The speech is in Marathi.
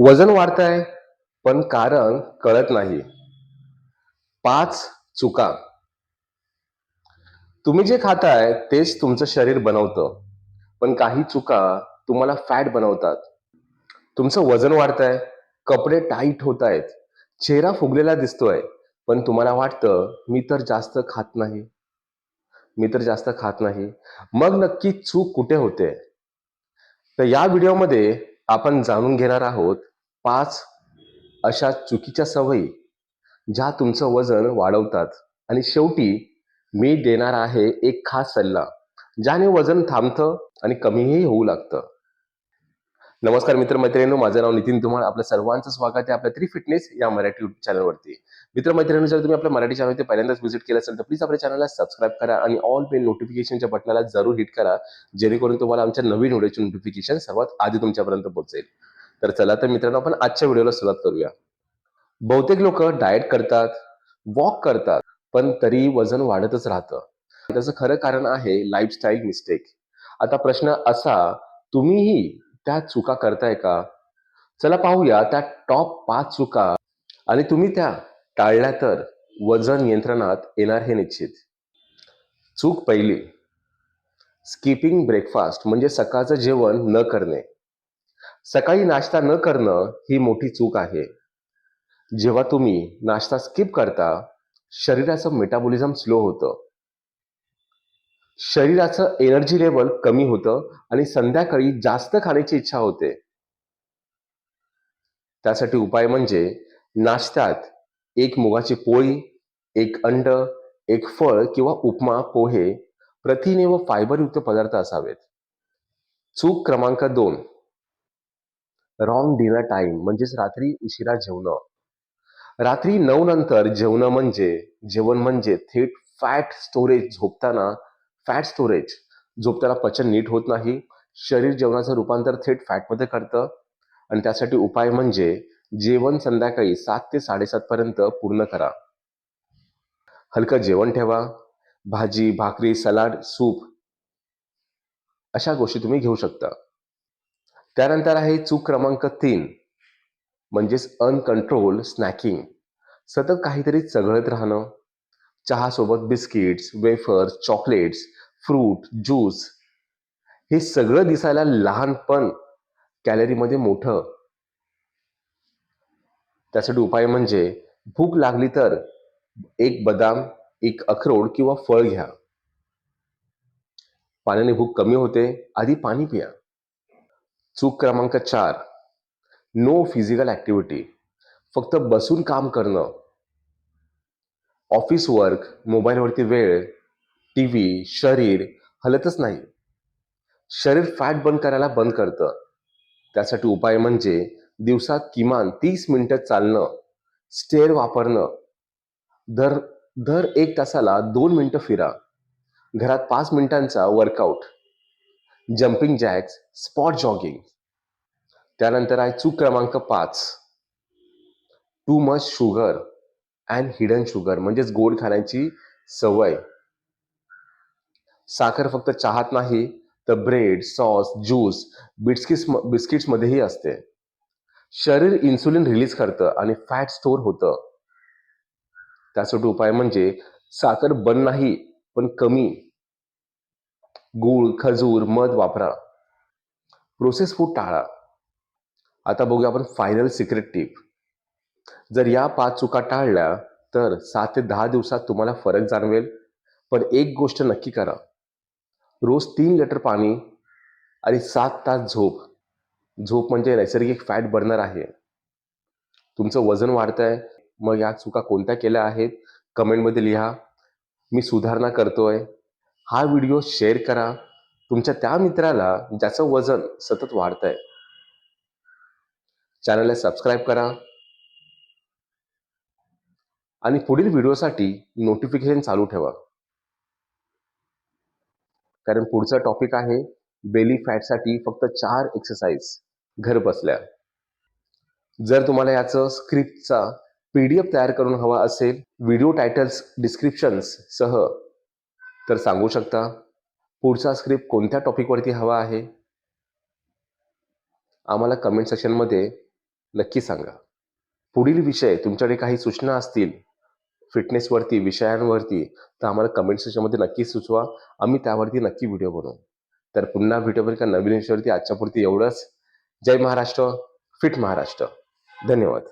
वजन वाढतंय पण कारण कळत नाही. पाच चुका. तुम्ही जे खाताय तेच तुमचं शरीर बनवतं. पण काही चुका तुम्हाला फॅट बनवतात. तुमचं वजन वाढतंय कपडे टाईट होत आहेत चेहरा फुगलेला दिसतोय पण तुम्हाला वाटतं मी तर जास्त खात नाही. मी तर जास्त खात नाही. मग नक्की चूक कुठे होते? तर या व्हिडिओमध्ये आपण जाणून घेणार आहोत पाच अशा चुकीच्या सवयी ज्या तुमचं वजन वाढवतात. आणि शेवटी मी देणार आहे एक खास सल्ला ज्याने वजन थांबतं आणि कमीही होऊ लागतं. नमस्कार मित्रमैत्रिणींनो माझं नाव नितीन तुम्हाला. आपल्या सर्वांचं स्वागत आहे आपल्या थ्री फिटनेस या मराठी युट्यूब चॅनलवरती मित्रमैत्रिणींनो जर तुम्ही आपल्या मराठी चॅनलवरती पहिल्यांदाच व्हिजिट केलं असेल तर प्लीज आपल्या चॅनलला सबस्क्राईब करा आणि ऑल बेल नोटिफिकेशनच्या बटनाला जरूर हिट करा जेणेकरून तुम्हाला आमच्या नवीन व्हिडिओची नोटिफिकेशन सर्वात आधी तुमच्यापर्यंत पोहोचेल. तर चला तर मित्रांनो आपण आजच्या व्हिडिओला सुरुवात करूया. बहुतेक लोक डाएट करतात वॉक करतात पण तरी वजन वाढतच राहतं. त्याचं खरं कारण आहे लाईफस्टाईल मिस्टेक आता प्रश्न असा तुम्हीही त्या चुका करताय का? चला पाहूया त्या टॉप पाच चुका. आणि तुम्ही त्या टाळल्या तर वजन नियंत्रणात येणार हे निश्चित. चूक पहिली. स्किपिंग ब्रेकफास्ट म्हणजे सकाळचं जेवण न करणे. सकाळी नाश्ता न करणं ही मोठी चूक आहे. जेव्हा तुम्ही नाश्ता स्किप करता शरीराचं मेटाबॉलिझम स्लो होतं. शरीराचं एनर्जी लेवल कमी होतं आणि संध्याकाळी जास्त खाण्याची इच्छा होते. त्यासाठी उपाय म्हणजे नाश्त्यात एक मुगाची पोळी एक अंड एक फळ किंवा उपमा पोहे प्रथिने व फायबरयुक्त पदार्थ असावेत. चूक क्रमांक दोन. रॉंग डिनर टाइम म्हणजेच रात्री उशिरा जेवणं. रात्री नऊ नंतर जेवणं म्हणजे जेवण म्हणजे थेट फॅट स्टोरेज झोपताना फॅट स्टोरेज झोपताना पचन नीट होत नाही. शरीर जेवणाचं रूपांतर थेट फॅटमध्ये करतं. आणि त्यासाठी उपाय म्हणजे जेवण संध्याकाळी सात ते साडेसात पर्यंत पूर्ण करा. हलकं जेवण ठेवा. भाजी भाकरी सलाड सूप अशा गोष्टी तुम्ही घेऊ शकता. त्यानंतर आहे चूक क्रमांक तीन म्हणजेच अनकंट्रोल स्नॅकिंग सतत काहीतरी चघळत राहणं चहासोबत biscuits wafers chocolates fruit juice हे सगळं दिसायला लहान पण कॅलरीमध्ये मोठं. त्यासाठी उपाय म्हणजे भूक लागली तर एक बदाम एक अक्रोड किंवा फळ घ्या. पाण्याने भूक कमी होते आधी पाणी पिया. चूक क्रमांक चार. नो फिजिकल ॲक्टिव्हिटी फक्त बसून काम करणं. ऑफिस वर्क मोबाईलवरती वेळ टी व्ही शरीर हलतच नाही. शरीर फॅट बंद करायला बंद करतं. त्यासाठी उपाय म्हणजे दिवसात किमान तीस मिनिटं चालणं स्टेअर वापरणं. दर दर एक तासाला दोन मिनटं फिरा. घरात पाच मिनिटांचा workout jumping jacks spot jogging त्यानंतर आहे चूक क्रमांक पाच. Too much sugar and hidden sugar म्हणजेच गोड खाण्याची सवय. साखर फक्त चहात नाही तर ब्रेड सॉस ज्यूस बिस्किट्स बिस्किट्समध्येही असते. शरीर इन्सुलिन रिलीज करतं आणि फॅट स्टोर होतं. त्यासाठी उपाय म्हणजे साखर बंद नाही पण कमी. गूळ खजूर मध वापरा. प्रोसेस फूड टाळा. आता बघूया आपण फायनल सिक्रेट टीप जर या पाच चुका टाळल्या तर सात ते दहा दिवसात तुम्हाला फरक जाणवेल. पण एक गोष्ट नक्की करा. रोज तीन लिटर पाणी आणि सात तास झोप. झोप म्हणजे नैसर्गिक फॅट बर्नर आहे. तुमचं वजन वाढतंय. आहे मग या चुका कोणत्या केल्या आहेत? कमेंटमध्ये लिहा. मी सुधारणा करतोय. हा व्हिडिओ शेअर करा. तुमच्या त्या मित्राला ज्याचं वजन सतत वाढत आहे चॅनलला सबस्क्राईब करा. आणि पुढील व्हिडिओसाठी नोटिफिकेशन चालू ठेवा. कारण पुढचा टॉपिक आहे बेली फॅटसाठी फक्त चार एक्सरसाइज घर बसल्या. जर तुम्हाला याचं स्क्रिप्टचा पी डी एफ तयार करून हवा असेल व्हिडिओ टायटल्स डिस्क्रिप्शन्स सह तर सांगू शकता पुढचा स्क्रिप्ट कोणत्या टॉपिकवरती हवा आहे? आम्हाला कमेंट सेक्शनमध्ये नक्की सांगा. पुढील विषय तुमच्याकडे काही सूचना असतील फिटनेसवरती विषयांवरती तर आम्हाला कमेंट सेक्शनमध्ये नक्की सुचवा. आम्ही त्यावरती नक्की व्हिडिओ बनवू. तर पुन्हा भेटू का नवीन विषयावरती आजच्यापुरती एवढंच. जय महाराष्ट्र फिट महाराष्ट्र. धन्यवाद.